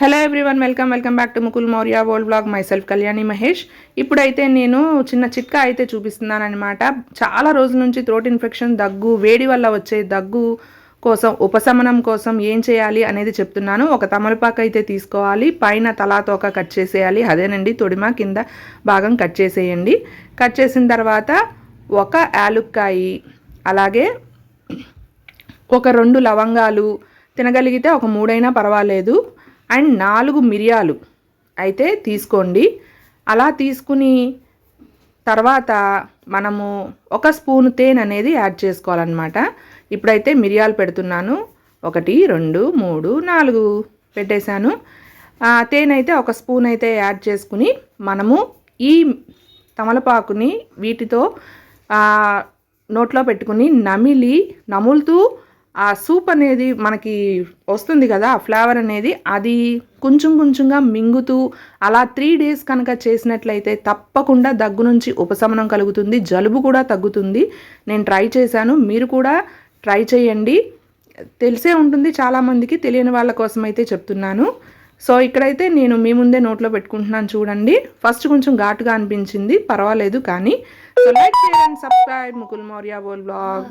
Hello everyone welcome welcome back to Mukul Maurya world blog myself Kalyani Mahesh ఇప్పుడైతే నేను చిన్న చిట్కా అయితే చూపిస్తున్నానమాట చాలా రోజుల నుంచి థ్రోట్ ఇన్ఫెక్షన్ దగ్గు వేడి వల్ల వచ్చే దగ్గు కోసం ఉపశమనం కోసం ఏం చేయాలి అనేది చెప్తున్నాను. ఒక తమలపాకు అయితే తీసుకోవాలి. పైన తలాతోక కట్ చేసేయాలి. అదేనండి తొడిమ కింద భాగం కట్ చేసేయండి. కట్ చేసిన తర్వాత ఒక యాలుక్కాయి అలాగే ఒక రెండు లవంగాలు తినగలిగితే ఒక మూడైనా పర్వాలేదు. అండ్ నాలుగు మిరియాలు అయితే తీసుకోండి. అలా తీసుకుని తర్వాత మనము ఒక స్పూన్ తేనె అనేది యాడ్ చేసుకోవాలన్నమాట. ఇప్పుడైతే మిరియాలు పెడుతున్నాను. ఒకటి రెండు మూడు నాలుగు పెట్టేశాను. తేనె అయితే ఒక స్పూన్ అయితే యాడ్ చేసుకుని మనము ఈ తమలపాకుని వీటితో నోట్లో పెట్టుకుని నమిలి నములుతూ ఆ సూప్ అనేది మనకి వస్తుంది కదా ఆ ఫ్లేవర్ అనేది అది కొంచెం కొంచెంగా మింగుతూ అలా త్రీ డేస్ కనుక చేసినట్లయితే తప్పకుండా దగ్గు నుంచి ఉపశమనం కలుగుతుంది జలుబు కూడా తగ్గుతుంది. నేను ట్రై చేశాను మీరు కూడా ట్రై చేయండి. తెలిసే ఉంటుంది చాలామందికి తెలియని వాళ్ళ కోసం అయితే చెప్తున్నాను. సో ఇక్కడైతే నేను మీ ముందే నోట్లో పెట్టుకుంటున్నాను చూడండి. ఫస్ట్ కొంచెం ఘాటుగా అనిపించింది పర్వాలేదు కానీ. So like share and subscribe Mukul Maurya boll blog